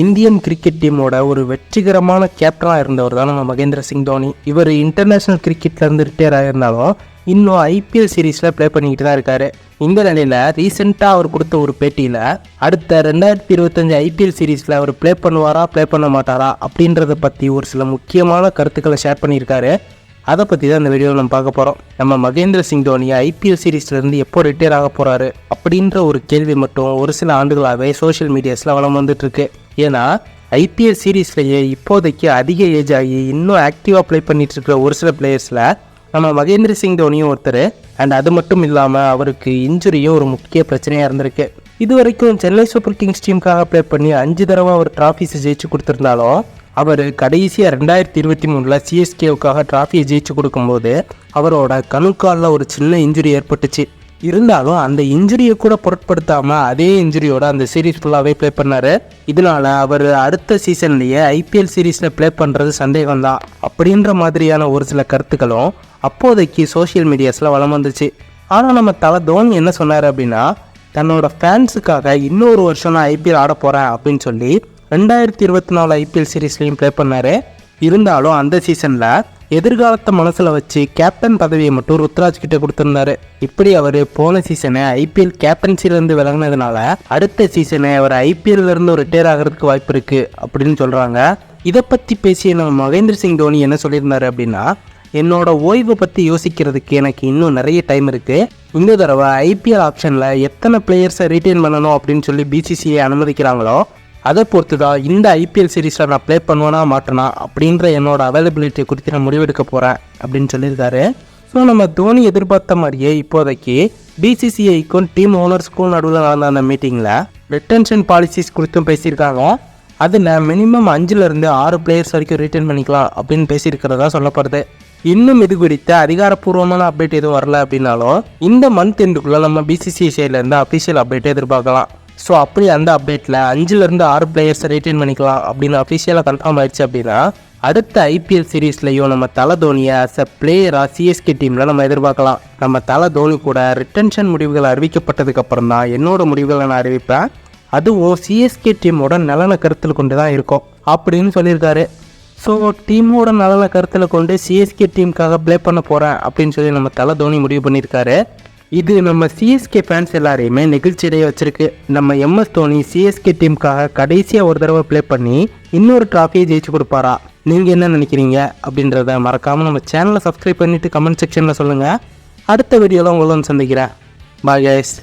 Indian cricket டீமோட ஒரு வெற்றிகரமான கேப்டனாக இருந்தவர் தான் நம்ம மகேந்திர சிங் தோனி. இவர் இன்டர்நேஷ்னல் கிரிக்கெட்லேருந்து ரிட்டையர் ஆகியிருந்தாலும் இன்னும் ஐபிஎல் சீரீஸில் ப்ளே பண்ணிக்கிட்டு தான் இருக்காரு. இந்த நிலையில் ரீசெண்டாக அவர் கொடுத்த ஒரு பேட்டியில் அடுத்த ரெண்டாயிரத்தி இருபத்தஞ்சு ஐபிஎல் சீரீஸில் அவர் ப்ளே பண்ணுவாரா ப்ளே பண்ண மாட்டாரா அப்படின்றத பற்றி ஒரு சில முக்கியமான கருத்துக்களை ஷேர் பண்ணியிருக்காரு. அதை பற்றி தான் இந்த வீடியோவில் நம்ம பார்க்க போகிறோம் நம்ம மகேந்திர சிங் தோனி ஐபிஎல் சீரீஸ்லேருந்து எப்போ ரிட்டையர் ஆக போகிறாரு அப்படின்ற ஒரு கேள்வி மட்டும் ஒரு சில ஆண்டுகளாகவே சோஷியல் மீடியாஸில் வளம் வந்துட்டுருக்கு. ஏன்னா ஐபிஎல் சீரீஸ்லேயே இப்போதைக்கு அதிக ஏஜ் ஆகி இன்னும் ஆக்டிவாக ப்ளே பண்ணிட்டு இருக்கிற ஒரு சில பிளேயர்ஸில் நம்ம மகேந்திர சிங் தோனியும் ஒருத்தர். அண்ட் அது மட்டும் இல்லாமல் அவருக்கு இன்ஜுரியும் ஒரு முக்கிய பிரச்சனையாக இருந்திருக்கு. இது வரைக்கும் சென்னை சூப்பர் கிங்ஸ் டீமுக்காக ப்ளே பண்ணி அஞ்சு தடவை அவர் ட்ராஃபிஸை ஜெயிச்சு கொடுத்துருந்தாலும் அவர் கடைசியாக ரெண்டாயிரத்தி இருபத்தி மூணில் சிஎஸ்கேவுக்காக ட்ராஃபியை ஜெயிச்சு கொடுக்கும்போது அவரோட கணுக்காலில் ஒரு சின்ன இன்ஜுரி ஏற்பட்டுச்சு. இருந்தாலும் அந்த இன்ஜுரியை கூட பொருட்படுத்தாமல் அதே இன்ஜுரியோட அந்த சீரீஸ் ஃபுல்லாகவே ப்ளே பண்ணார். இதனால அவர் அடுத்த சீசன்லேயே ஐபிஎல் சீரீஸில் ப்ளே பண்ணுறது சந்தேகம்தான். அப்படின்ற மாதிரியான ஒரு சில கருத்துக்களும் அப்போதைக்கு சோஷியல் மீடியாஸில் வளம் வந்துச்சு. ஆனால் நம்ம தலை தோனி என்ன சொன்னார் அப்படின்னா தன்னோட ஃபேன்ஸுக்காக இன்னொரு வருஷம் நான் ஐபிஎல் ஆட போகிறேன் அப்படின்னு சொல்லி ரெண்டாயிரத்தி இருபத்தி நாலு ஐபிஎல் சீரீஸ்லையும் ப்ளே பண்ணார். இருந்தாலும் அந்த சீசனில் எதிர்காலத்தை மனசில் வச்சு கேப்டன் பதவியை மட்டும் ருத்ராஜ் கிட்ட கொடுத்துருந்தாரு. இப்படி அவர் போன சீசனை ஐபிஎல் கேப்டன்சிலேருந்து விலகினதுனால அடுத்த சீசனை அவர் ஐபிஎல்லேருந்து ரிட்டையர் ஆகிறதுக்கு வாய்ப்பு இருக்குது அப்படின்னு சொல்கிறாங்க இதை பற்றி பேசிய நம்ம மகேந்திர சிங் தோனி என்ன சொல்லியிருந்தாரு அப்படின்னா என்னோட ஓய்வை பற்றி யோசிக்கிறதுக்கு எனக்கு இன்னும் நிறைய டைம் இருக்குது இந்த தடவை ஐபிஎல் ஆப்ஷனில் எத்தனை பிளேயர்ஸை ரீட்டைன் பண்ணணும்? அப்படின்னு சொல்லி பிசிசிஐ அனுமதிக்கிறாங்களோ அதை பொறுத்து தான் இந்த ஐபிஎல் சீரீஸில் நான் ப்ளே பண்ணுவேனா மாட்டேனா அப்படின்ற என்னோட அவைலபிலிட்டியை குறித்து நான் முடிவெடுக்க போகிறேன் அப்படின்னு சொல்லியிருக்காரு. ஸோ நம்ம தோனி எதிர்பார்த்த மாதிரியே இப்போதைக்கு பிசிசிஐக்கும் டீம் ஓனர்ஸ்க்கும் நடுவில் நடந்த அந்த மீட்டிங்கில் ரிட்டன்ஷன் பாலிசிஸ் குறித்தும் பேசியிருக்காங்க. அதில் மினிமம் அஞ்சுலேருந்து ஆறு பிளேயர்ஸ் வரைக்கும் ரிட்டர்ன் பண்ணிக்கலாம் அப்படின்னு பேசியிருக்கிறதா சொல்லப்படுது. இன்னும் இது குறித்த அதிகாரப்பூர்வமான அப்டேட் எதுவும் வரல அப்படின்னாலும் இந்த மந்த் எண்டுக்குள்ளே நம்ம பிசிசிஐ சைட்லேருந்து அஃபிஷியல் அப்டேட்டை எதிர்பார்க்கலாம். ஸோ அப்படி அந்த அப்டேட்டில் அஞ்சுலேருந்து ஆறு பிளேயர்ஸை ரீட்டைன் பண்ணிக்கலாம் அப்படின்னு அஃபிஷியலாக கன்ஃபார்ம் ஆயிடுச்சு அப்படின்னா அடுத்த ஐபிஎல் சீரீஸ்லையும் நம்ம தலை தோனியை அஸ் அ பிளேயராக சிஎஸ்கே டீமில் நம்ம எதிர்பார்க்கலாம். நம்ம தலை தோனி கூட ரிட்டன்ஷன் முடிவுகள் அறிவிக்கப்பட்டதுக்கப்புறம் தான் என்னோட முடிவுகளை நான் அறிவிப்பேன். அதுவும் சிஎஸ்கே டீமோட நலனை கருத்தில் கொண்டு தான் இருக்கும் அப்படின்னு சொல்லியிருக்காரு. ஸோ டீமோட நலனை கருத்தில் கொண்டு சிஎஸ்கே டீமுக்காக ப்ளே பண்ண போகிறேன் அப்படின்னு சொல்லி நம்ம தலை தோனி முடிவு பண்ணியிருக்காரு. இது நம்ம சிஎஸ்கே ஃபேன்ஸ் எல்லாரையுமே நெகிழ்ச்சியடைய வச்சிருக்கு. நம்ம எம்எஸ் தோனி சிஎஸ்கே டீமுக்காக கடைசியாக ஒரு தடவை ப்ளே பண்ணி இன்னொரு ட்ராஃபியை ஜெயிச்சு கொடுப்பாரா? நீங்கள் என்ன நினைக்கிறீங்க? அப்படின்றத மறக்காமல் நம்ம சேனலை சப்ஸ்கிரைப் பண்ணிவிட்டு கமெண்ட் செக்ஷனில் சொல்லுங்கள் அடுத்த வீடியோவில் உங்களை வந்து சந்திக்கிறேன். Bye guys